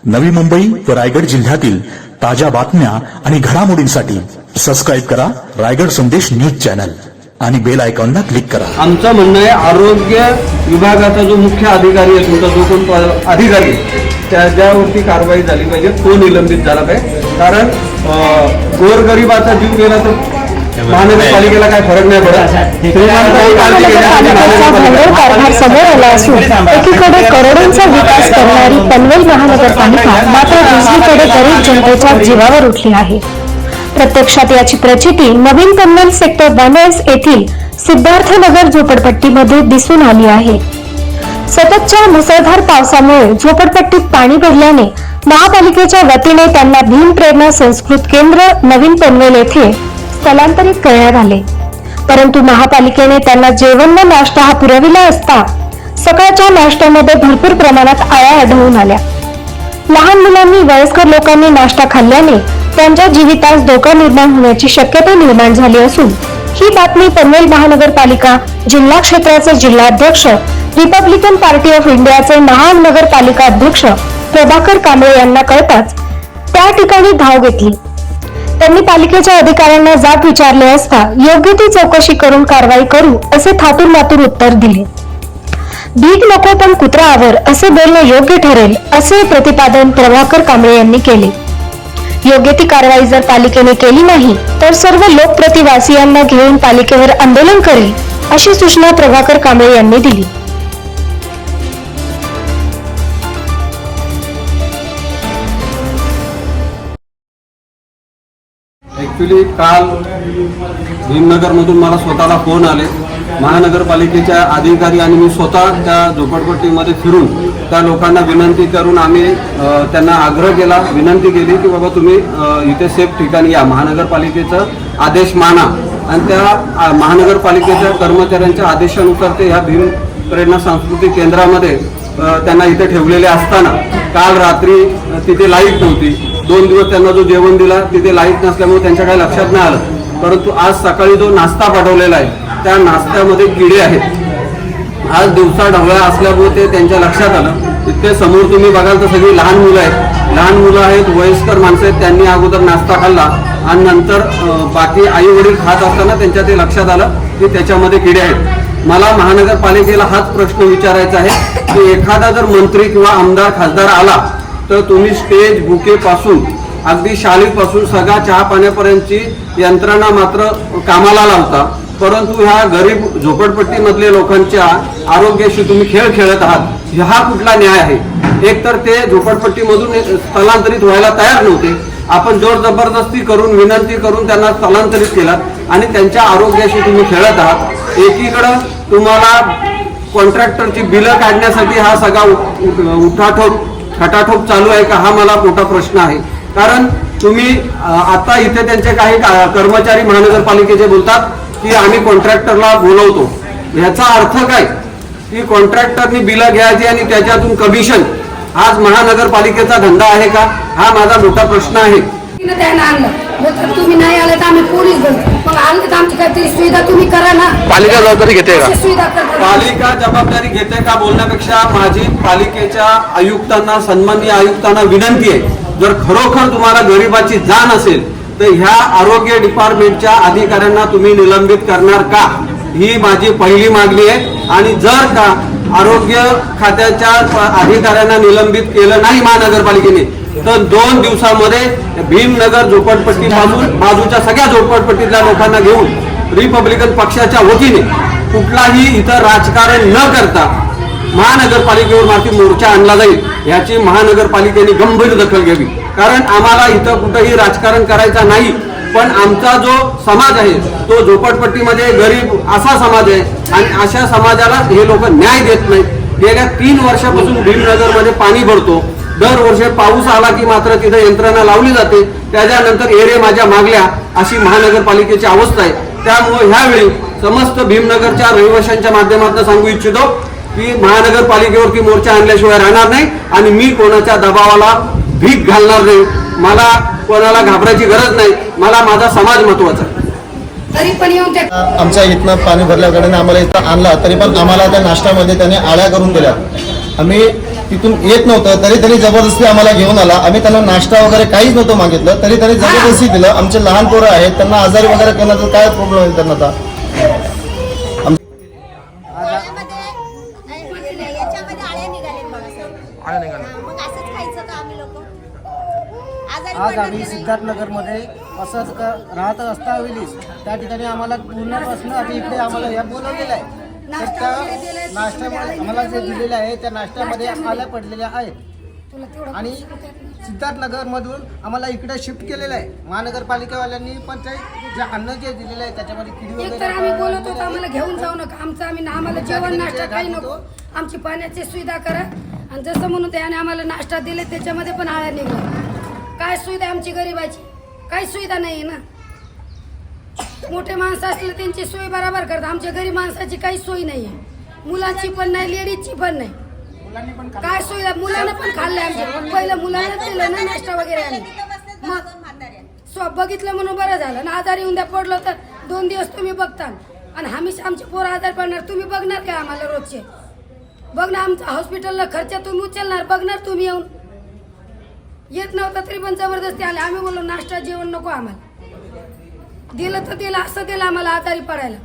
नवी मुंबई व रायगड जिल्ह्यातील ताज्या बातम्या आणि घडामोडींसाठी सबस्क्राईब करा रायगड संदेश न्यूज चॅनल आणि बेल आयकॉनला क्लिक करा. आमचं म्हणणं आहे आरोग्य विभागाचा जो मुख्य अधिकारी आहे तुमचा जो कोण अधिकारी त्या त्याच्यावरती कारवाई झाली पाहिजे तो निलंबित झाला पाहिजे. कारण अं, गोरगरिबाचा जीव गेला तर महानगरपालिकेला काय फरक नाही पडत. समोर आला असून एकीकडे करोडोंचा विकास करणारी पनवेल महानगरपालिका मात्र दुसरीकडे गरीब जनतेच्या जीवावर उठली आहे. प्रत्यक्षात याची प्रचिती नवीन पनवेल सेक्टर येथील सिद्धार्थनगर झोपडपट्टीमध्ये दिसून आली आहे. सततच्या मुसळधार पावसामुळे झोपडपट्टीत पाणी भरल्याने महापालिकेच्या वतीने त्यांना भीम प्रेरणा संस्कृत केंद्र नवीन पनवेल येथे स्थलांतरित करण्यात आले. परंतु महापालिकेने त्यांना जेवण व नाश्ता हा पुरविला असता सकाळच्या नाश्त्यामध्ये भरपूर प्रमाणात आळ्या आढळून आल्या. लहान मुलांनी वयस्कर लोकांनी नाश्ता खाल्ल्याने त्यांच्या जीवितास धोका निर्माण होण्याची शक्यता निर्माण झाली असून ही बातमी पनवेल महानगरपालिका जिल्हा क्षेत्राचे जिल्हाध्यक्ष रिपब्लिकन पार्टी ऑफ इंडियाचे महानगरपालिका अध्यक्ष प्रभाकर कांबळे यांना कळताच त्या ठिकाणी धाव घेतली. त्यांनी पालिकेच्या अधिकाऱ्यांना जाब विचारले असता योग्य ती चौकशी करून कारवाई करू असे थातूर मातूर उत्तर दिले. भीक नको पण कुत्रावर असे बोलणं योग्य ठरेल असे प्रतिपादन प्रभाकर कांबळे यांनी केले. योग्य ती कारवाई जर पालिकेने केली नाही तर सर्व लोकप्रतिवासियांना घेऊन पालिकेवर आंदोलन करेल अशी सूचना प्रभाकर कांबळे यांनी दिली. ॲक्च्युली काल भीमनगरमधून मला स्वतःला फोन आले. महानगरपालिकेच्या अधिकारी आणि मी स्वतः त्या झोपडपट्टीमध्ये फिरून त्या लोकांना विनंती करून आम्ही त्यांना आग्रह केला विनंती केली की बाबा तुम्ही इथे सेफ ठिकाणी या. महानगरपालिकेचं आदेश माना. आणि त्या महानगरपालिकेच्या कर्मचाऱ्यांच्या आदेशानुसार ते ह्या भीम प्रेरणा सांस्कृतिक केंद्रामध्ये त्यांना इथे ठेवलेले असताना काल रात्री तिथे लाइट नव्हती. दोन दिवस त्यांना जो जेवण दिला तिथे लाइट नसल्यामुळे त्यांच्या काही लक्षात नाही आलं. परंतु आज सकाळी जो नाश्ता पाठवलेला आहे त्या नाश्त्यामध्ये किडे आहेत. आज दिवसा ढवळा असल्यामुळे ते त्यांच्या लक्षात आलं. तिथे समोर तुम्ही बघाल तर सगळी लहान मुलं आहेत. लहान मुलं आहेत वयस्कर माणसं आहेत त्यांनी अगोदर नाश्ता खाल्ला आणि नंतर बाकी आई वडील खात असताना त्यांच्या ते लक्षात आलं की त्याच्यामध्ये किडे आहेत. मला महानगरपालिकेला हाच प्रश्न विचारायचा आहे की एखादा जर मंत्री किंवा आमदार खासदार आला तर तुम्ही स्टेज बुकेपासून अगदी शाळेपासून सगळा चहा पाण्यापर्यंतची यंत्रणा मात्र कामाला लावता. परंतु ह्या गरीब झोपडपट्टीमधले लोकांच्या आरोग्याशी तुम्ही खेळ खेळत आहात. हा कुठला न्याय आहे? एक तर ते झोपडपट्टीमधून स्थलांतरित व्हायला तयार नव्हते. आपण जोर जबरदस्ती करून विनंती करून त्यांना स्थलांतरित केलात आणि त्यांच्या आरोग्याशी तुम्ही खेळत आहात. एकीकडं तुम्हाला कॉन्ट्रॅक्टरची बिलं काढण्यासाठी हा सगळा उ- उठाठोक खटाठोप चालू आहे का? हा मला मोठा प्रश्न आहे. कारण तुम्ही आता इथे त्यांचे काही कर्मचारी महानगरपालिकेचे बोलतात की आम्ही कॉन्ट्रॅक्टरला बोलवतो. याचा अर्थ काय? की कॉन्ट्रॅक्टरनी बिलं घ्यायची आणि त्याच्यातून कमिशन आज महानगरपालिकेचा धंदा आहे का? हा माझा मोठा प्रश्न आहे. तुम्ही नाही आले तर आम्ही पोलीस बनतो मग आले तर आमची काहीतरी सुविधा तुम्ही करा ना. पालिका जबाबदारी घेते का? अशी सुविधा करता पालिका जबाबदारी घेते का बोलण्यापेक्षा माझी पालिकेच्या आयुक्तांना सन्माननीय आयुक्तांना विनंती आहे. जर खरोखर तुम्हाला गरिबाची जाण असेल तर ह्या आरोग्य डिपार्टमेंटच्या अधिकाऱ्यांना तुम्ही निलंबित करणार का? ही माझी पहिली मागणी आहे. आणि जर का आरोग्य खात्याच्या अधिकाऱ्यांना निलंबित केलं नाही महानगरपालिकेने तर दोन दिवसामध्ये भीमनगर झोपडपट्टी पासून बाजूच्या सगळ्या झोपडपट्टीतल्या लोकांना घेऊन रिपब्लिकन पक्षाच्या वतीने कुठलाही इथं राजकारण न करता महानगरपालिकेवर माती मोर्चा आणला जाईल याची महानगरपालिकेने गंभीर दखल घ्यावी. कारण आम्हाला इथं कुठंही राजकारण करायचं नाही पण आमचा जो समाज आहे तो झोपडपट्टीमध्ये गरीब असा समाज आहे आणि अशा समाजाला हे लोक न्याय देत नाहीत. गेल्या तीन वर्षापासून भीमनगरमध्ये पाणी भरतो. दरवर्षी पाऊस आला की मात्र तिथं यंत्रणा लावली जाते. त्याच्यानंतर एरे माझ्या मागल्या अशी महानगरपालिकेची अवस्था आहे. त्यामुळे ह्यावेळी समस्त भीमनगरच्या रहिवाशांच्या माध्यमातून सांगू इच्छितो की महानगरपालिकेवरती मोर्चा आणल्याशिवाय राहणार नाही आणि मी कोणाच्या दबावाला भीक घालणार नाही. मला कोणाला घाबरायची गरज नाही. मला माझा समाज महत्त्वाचा आहे. तरी पण येऊन त्या आमच्या इथनं पाणी भरल्याकडे आम्हाला इथं आणला तरी पण आम्हाला त्या नाश्त्यामध्ये त्याने आळ्या करून दिल्या. आम्ही तिथून येत नव्हतं तरी त्यांनी जबरदस्ती आम्हाला घेऊन आला. आम्ही त्यांना नाश्ता वगैरे काहीच नव्हतं मागितलं तरी त्यांनी जबरदस्ती दिलं. आमचे लहान पोरं आहेत त्यांना आजारी वगैरे करण्याचा काय प्रॉब्लेम होईल त्यांना आता? याच्यामध्ये याच्यामध्ये आळ्या निघालेत बघा सर आळ्या निघाल्या मग असंच खायचं का आम्ही लोक आजारी आज आम्ही? सिद्धार्थनगरमध्ये असंच क- राहत असता वेळीस त्या ठिकाणी आम्हाला पूर्णपासून आता इकडे आम्हाला या बोलवलेलं आहे. तर त्या नाश्त्यामध्ये आम्हाला जे दिलेलं आहे त्या नाश्त्यामध्ये आल्या पडलेल्या आहेत. आणि सिद्धार्थनगरमधून आम्हाला इकडे शिफ्ट केलेलं आहे. महानगरपालिकेवाल्यांनी पण ते जे अन्न जे दिलेलं आहे त्याच्यामध्ये किडी एक तर आम्ही वगैरे बोलत होतो आम्हाला घेऊन जाऊ नका. आमचं आम्ही आम्हाला जेवण नाश्ता काही नको. आमची पाण्याची सुविधा करा. आणि जसं म्हणून त्याने आम्हाला नाश्ता दिले त्याच्यामध्ये पण आळ्या निघल्या काय सुविधा आमची गरिबाची? काही सुविधा नाही आहे ना? मोठे माणसं असले त्यांची सोय बरोबर करतात. आमच्या गरीब माणसाची काही सोय नाही आहे मुलांची पण नाही लेडीजची पण नाही. काय सुविधा मुलांना पण खाल्लंय आमच्या पहिलं मुलांना दिलं ना नाश्ता वगैरे आम्ही. मग बघा दोन म्हाताऱ्या स्व बघितलं म्हणून बरं झालं. ना आजारी येऊन द्या पडलो तर दोन दिवस तुम्ही बघता आणि आम्ही आमचे पोरं आजार पडणार. तुम्ही बघणार काय आम्हाला रोजचे? बघ ना आमचा हॉस्पिटलला खर्च तुम्ही उचलणार. बघणार तुम्ही येऊन. येत नव्हता तरी पण जबरदस्ती आले. आम्ही बोललो नाश्ता जेवण नको आम्हाला. दिलं तर दिलं असं दिलं आम्हाला आजारी पडायला.